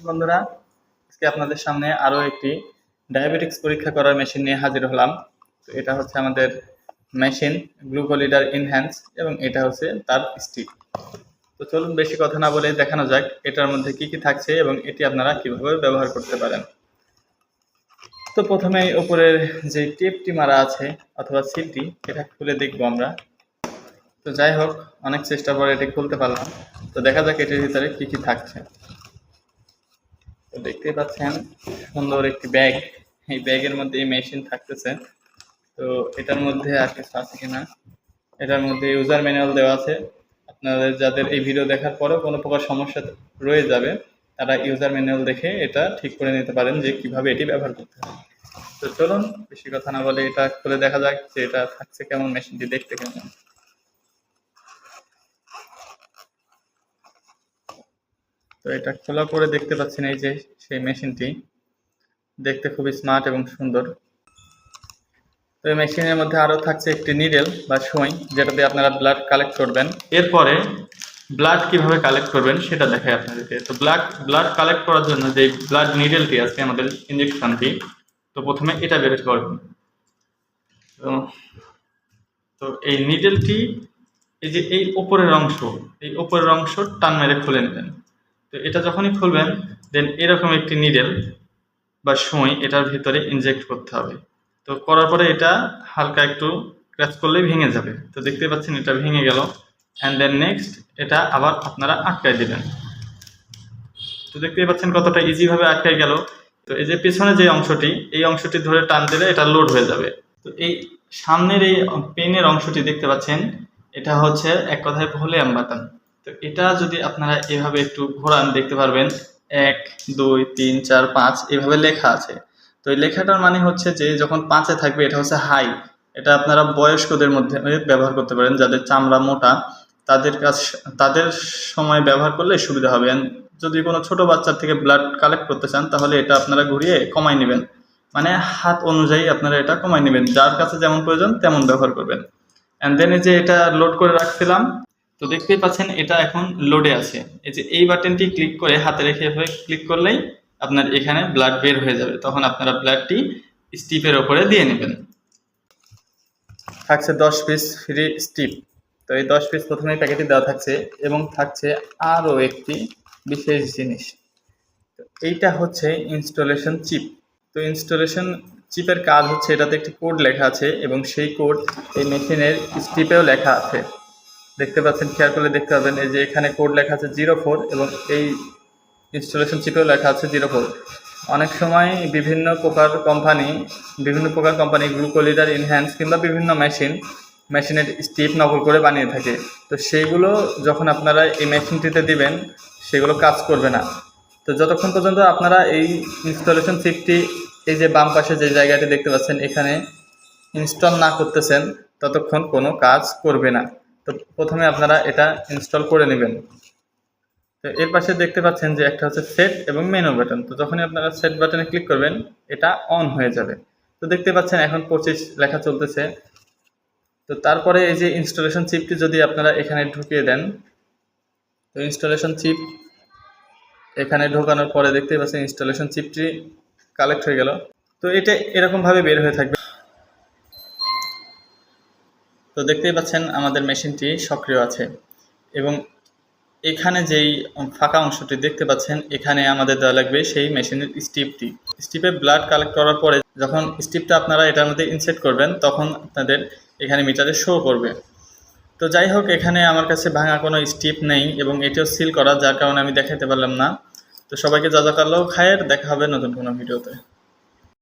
বন্ধুরা, আজকে আপনাদের সামনে আরও একটি ডায়াবেটিক্স পরীক্ষা করার মেশিন নিয়ে হাজির হলাম। তো এটা হচ্ছে আমাদের মেশিন গ্লুকোলিডার ইনহ্যান্স এবং এটা হচ্ছে তার স্টিক তো চলুন বেশি কথা না বলে দেখানো যাক, এটার মধ্যে কি কি থাকছে এবং এটি আপনারা কীভাবে ব্যবহার করতে পারেন। তো প্রথমে উপরের যে টেপটি মারা আছে, অথবা সিলটি এটা খুলে দেখব আমরা। তো যাই হোক, অনেক চেষ্টা করে এটি খুলতে পারলাম। তো দেখা যাক এটির ভিতরে কী কী থাকছে। তো দেখতেই পাচ্ছেন, সুন্দর একটি ব্যাগ এই ব্যাগের মধ্যে এই মেশিন থাকতেছে। তো এটার মধ্যে আর কিছু আছে কিনা? এটার মধ্যে ইউজার ম্যানুয়াল দেওয়া আছে। আপনাদের যাদের এই ভিডিও দেখার পরেও কোনো প্রকার সমস্যা রয়ে যাবে, তারা ইউজার ম্যানুয়াল দেখে এটা ঠিক করে নিতে পারেন যে কীভাবে এটি ব্যবহার করতে হবে তো চলুন, বেশি কথা না বলে এটা খুলে দেখা যাক যে এটা থাকছে কেমন মেশিনটি দেখতে কেমন। তো এটা খোলা পরে দেখতে পাচ্ছেন এই যে সেই মেশিনটি। দেখতে খুবই স্মার্ট এবং সুন্দর। তো এই মেশিনের মধ্যে আরও থাকছে একটি নিডেল বা সুই, যেটা দিয়ে আপনারা ব্লাড কালেক্ট করবেন। এরপরে ব্লাড কীভাবে কালেক্ট করবেন সেটা দেখায় আপনাদেরকে। তো ব্লাড ব্লাড কালেক্ট করার জন্য যে ব্লাড নিডেলটি আছে, আমাদের ইঞ্জেকশনটি তো প্রথমে এটা বের করবেন তো তো এই নিডেলটি এই যে এই উপরের অংশ, এই উপরের অংশ টান মেরে খুলে নেবেন। তো এটা যখনই খুলবেন দেন এরকম একটি নিডেল বা সুই এটার ভিতরে ইনজেক্ট করতে হবে। তো করার পরে এটা হালকা একটু ক্র্যাচ করলেই ভেঙে যাবে। তো দেখতে পাচ্ছেন এটা ভেঙে গেল। অ্যান্ড দেন নেক্সট এটা আবার আপনারা আটকায় দিবেন। তো দেখতেই পাচ্ছেন কতটা ইজিভাবে আটকায় গেল। তো এই যে পেছনে যে অংশটি, এই অংশটি ধরে টান দিলে এটা লোড হয়ে যাবে। তো এই সামনের এই পেনের অংশটি দেখতে পাচ্ছেন, এটা হচ্ছে এক কথায় ভলিউম বাটন। তো এটা যদি আপনারা এভাবে একটু ঘোরান, দেখতে পারবেন, এক, দুই, তিন, চার, পাঁচ, এভাবে লেখা আছে। তো এই লেখাটার মানে হচ্ছে যে যখন পাঁচে থাকবে, এটা হচ্ছে হাই। এটা আপনারা বয়স্কদের মধ্যে ব্যবহার করতে পারেন, যাদের চামড়া মোটা, তাদের কাছ, তাদের সময় ব্যবহার করলে সুবিধা হবে। যদি কোনো ছোট বাচ্চার থেকে ব্লাড কালেক্ট করতে চান, তাহলে এটা আপনারা ঘুরিয়ে কমাই নেবেন। মানে হাত অনুযায়ী আপনারা এটা কমাই নেবেন। যার কাছে যেমন প্রয়োজন, তেমন ব্যবহার করবেন। অ্যান্ড দেন এই যে এটা লোড করে রাখছিলাম তো দেখতেই পাচ্ছেন এটা এখন লোডে আছে। এই যে এই বাটনটি ক্লিক করে হাতে রেখে এভাবে ক্লিক করলেই আপনার এখানে ব্লাড বের হয়ে যাবে। তখন আপনারা ব্লাডটি স্টিপের ওপরে দিয়ে নেবেন। থাকছে দশ পিস ফ্রি স্টিপ তো এই দশ পিস প্রথমেই প্যাকেটে দেওয়া থাকছে এবং থাকছে আরও একটি বিশেষ জিনিস। এইটা হচ্ছে ইনস্টলেশন চিপ তো ইনস্টলেশন চিপের কাজ হচ্ছে এটাতে একটি কোড লেখা আছে এবং সেই কোড এই মেশিনের স্টিপেও লেখা আছে। দেখতে পাচ্ছেন, খেয়াল করলে দেখতে পাবেন, এই যে এখানে কোড লেখা আছে জিরো ফোর এবং এই ইনস্টলেশন চিপেও লেখা আছে জিরো ফোর অনেক সময় বিভিন্ন প্রকার কোম্পানি বিভিন্ন প্রকার কোম্পানি গ্লুকোলিডার ইনহ্যান্স কিংবা বিভিন্ন মেশিন মেশিনের স্টিপ নকল করে বানিয়ে থাকে। তো সেইগুলো যখন আপনারা এই মেশিনটিতে দিবেন, সেগুলো কাজ করবে না। তো যতক্ষণ পর্যন্ত আপনারা এই ইনস্টলেশন চিপটি এই যে বাম পাশে যে জায়গাটি দেখতে পাচ্ছেন, এখানে ইনস্টল না করতেছেন, ততক্ষণ কোনো কাজ করবে না। তো প্রথমে আপনারা এটা ইনস্টল করে নেবেন। তো এর পাশে দেখতে পাচ্ছেন যে একটা হচ্ছে সেট এবং মেনু বাটন তো যখনই আপনারা সেট বাটনে ক্লিক করবেন, এটা অন হয়ে যাবে। তো দেখতে পাচ্ছেন এখন পঁচিশ লেখা চলতেছে। তো তারপরে এই যে ইনস্টলেশন চিপটি যদি আপনারা এখানে ঢুকিয়ে দেন, তো ইনস্টলেশন চিপ এখানে ঢোকানোর পরে দেখতেই পাচ্ছেন ইনস্টলেশন চিপটি কালেক্ট হয়ে গেল। তো এটা এরকমভাবে বের হয়ে থাকবে। তো দেখতেই পাচ্ছেন আমাদের মেশিনটি সক্রিয় আছে। এবং এখানে যেই ফাঁকা অংশটি দেখতে পাচ্ছেন, এখানে আমাদের দেওয়া লাগবে সেই মেশিনের স্টিপটি। স্টিপে ব্লাড কালেক্ট করার পরে যখন স্টিপটা আপনারা এটার মধ্যে ইনসেট করবেন, তখন আপনাদের এখানে মিটারে শো করবে। তো যাই হোক, এখানে আমার কাছে ভাঙা কোনো স্টিপ নেই এবং এটিও সিল করা, যার কারণে আমি দেখাতে পারলাম না। তো সবাইকে যা যা খায়ের, দেখা হবে নতুন কোনো ভিডিওতে।